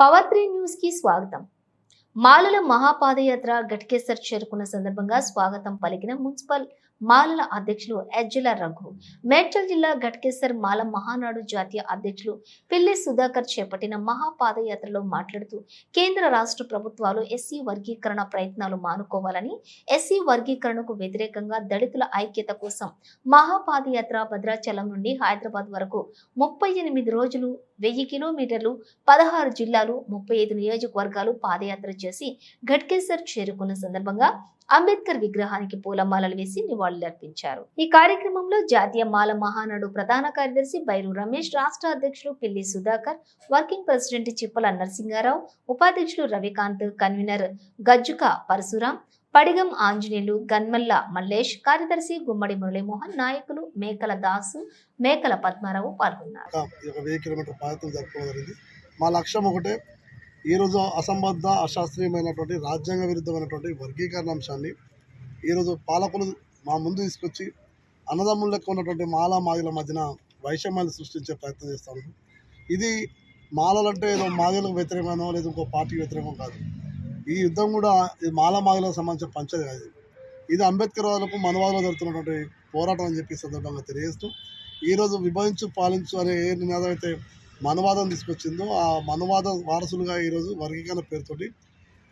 Power three న్యూస్కి స్వాగతం. మాలల మహాపాదయాత్ర ఘటకేసర్ చేరుకున్న సందర్భంగా స్వాగతం పలికిన మున్సిపల్ మాలల అధ్యక్షులు ఎజ్జల రఘు. మేడ్చల్ జిల్లా ఘటకేసర్ మాల మహానాడు జాతీయ అధ్యక్షులు పిల్లి సుధాకర్ చేపట్టిన మహాపాదయాత్రలో మాట్లాడుతూ కేంద్ర రాష్ట్ర ప్రభుత్వాలు ఎస్సీ వర్గీకరణ ప్రయత్నాలు మానుకోవాలని ఎస్సీ వర్గీకరణకు వ్యతిరేకంగా దళితుల ఐక్యత కోసం మహాపాదయాత్ర భద్రాచలం నుండి హైదరాబాద్ వరకు ముప్పై ఎనిమిది రోజులు వెయ్యి కిలోమీటర్లు పదహారు జిల్లాలు ముప్పై ఐదు నియోజకవర్గాలు పాదయాత్ర చేసి ఘట్కేసర్ చేరుకున్న సందర్భంగా అంబేద్కర్ విగ్రహానికి పూలమాలలు వేసి నివాళులర్పించారు ఈ కార్యక్రమంలో జాతీయ మాల మహానాడు ప్రధాన కార్యదర్శి బైరు రమేష్ రాష్ట్ర అధ్యక్షులు పిల్లి సుధాకర్ వర్కింగ్ ప్రెసిడెంట్ చిప్పల నరసింహారావు ఉపాధ్యక్షులు రవికాంత్ కన్వీనర్ గజ్జుక పరశురాం పడిగం ఆంజనేయులు గన్మల్ల మల్లేష్ కార్యదర్శి గుమ్మడి మురళీమోహన్ నాయకులు మేకల దాసు మేకల పద్మారావు పాల్గొన్నారు. ఒక వెయ్యి మా లక్ష్యం ఒకటే ఈరోజు అసంబద్ధ అశాస్త్రీయమైనటువంటి రాజ్యాంగ విరుద్ధమైనటువంటి వర్గీకరణ అంశాన్ని ఈరోజు పాలకులు మా ముందు తీసుకొచ్చి అన్నదమ్ములకు లెక్క ఉన్నటువంటి మాల మాదిల మధ్యన వైషమ్యాలు సృష్టించే ప్రయత్నం చేస్తాను ఇది మాలలంటే ఏదో మాదిలకు వ్యతిరేకమో లేదా ఇంకో పార్టీకి వ్యతిరేకం కాదు. ఈ యుద్ధం కూడా ఇది మాలమాదిలకు సంబంధించిన పంచది కాదు. ఇది. అంబేద్కర్ వాళ్ళకు మనవాదులు జరుగుతున్నటువంటి పోరాటం అని చెప్పి సందర్భంగా తెలియజేస్తూ ఈరోజు విభజించు పాలించు అనే ఏ నినాదం అయితే మనవాదం తీసుకొచ్చిందో ఆ మనవాద వారసులుగా ఈరోజు వర్గీకరణ పేరుతోటి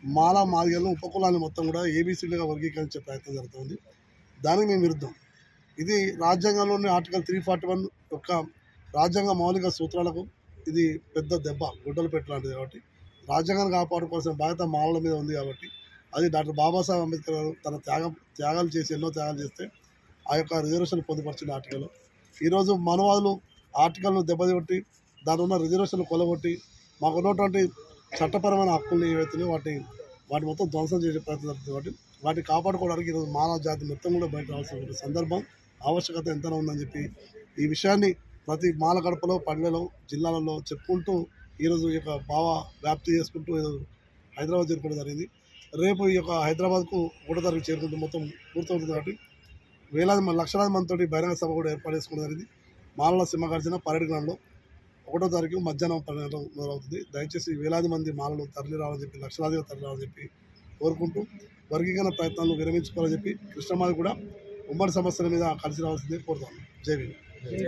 మాలా మాదిగలను ఉపకులాన్ని మొత్తం కూడా ఏబీసీలుగా వర్గీకరించే ప్రయత్నం జరుగుతుంది. దానికి మేము విరుద్ధం. ఇది రాజ్యాంగంలోని ఆర్టికల్ త్రీ ఫార్టీ వన్ యొక్క రాజ్యాంగ మౌలిక సూత్రాలకు ఇది పెద్ద దెబ్బ గుడ్డలు పెట్టలాంటిది కాబట్టి. రాజ్యాంగాన్ని కాపాడుకోవాల్సిన బాధ్యత మాలల మీద ఉంది కాబట్టి అది డాక్టర్ బాబాసాహెబ్ అంబేద్కర్ గారు తన త్యాగం త్యాగాలు చేసి ఎన్నో త్యాగాలు చేస్తే ఆ యొక్క రిజర్వేషన్ పొందుపరిచిన ఆర్టికల్. ఈరోజు మనవాదులు ఆర్టికల్ను దెబ్బతీట్టి దాని ఉన్న రిజర్వేషన్లు కొలగొట్టి మాకు ఉన్నటువంటి చట్టపరమైన హక్కులు ఏవైతే వాటి వాటి మొత్తం ధ్వంసం చేసే ప్రయత్నం జరుగుతుంది కాబట్టి వాటిని కాపాడుకోవడానికి ఈరోజు మానవ జాతి మొత్తం కూడా బయట రావాల్సిన సందర్భం ఆవశ్యకత ఎంతనో ఉందని చెప్పి ఈ విషయాన్ని ప్రతి మాల గడపలో పల్లెలో జిల్లాలలో చెప్పుకుంటూ ఈరోజు ఈ యొక్క భావ వ్యాప్తి చేసుకుంటూ హైదరాబాద్ చేరుకోవడం జరిగింది. రేపు ఈ యొక్క హైదరాబాద్కు ఒకటో తారీఖు చేరుకుంటూ మొత్తం పూర్తవుతుంది కాబట్టి వేలాది మంది లక్షలాది మందితోటి బహిరంగ సభ కూడా ఏర్పాటు చేసుకోవడం జరిగింది. మాలల సింహగర్జన పరేడ్ గ్రౌండ్లో ఒకటో తారీఖు మధ్యాహ్నం పన్నెండు అవుతుంది మొదలవుతుంది. దయచేసి వేలాది మంది మాలలు తరలి రావాలని చెప్పి లక్షలాదిగా తరలి రావాలని చెప్పి కోరుకుంటూ వర్గీకరణ ప్రయత్నాలు విరమించుకోవాలని చెప్పి కృష్ణమాది కూడా ఉమ్మడి సమస్యల మీద కలిసి రావాల్సిందే కోరుతాను జై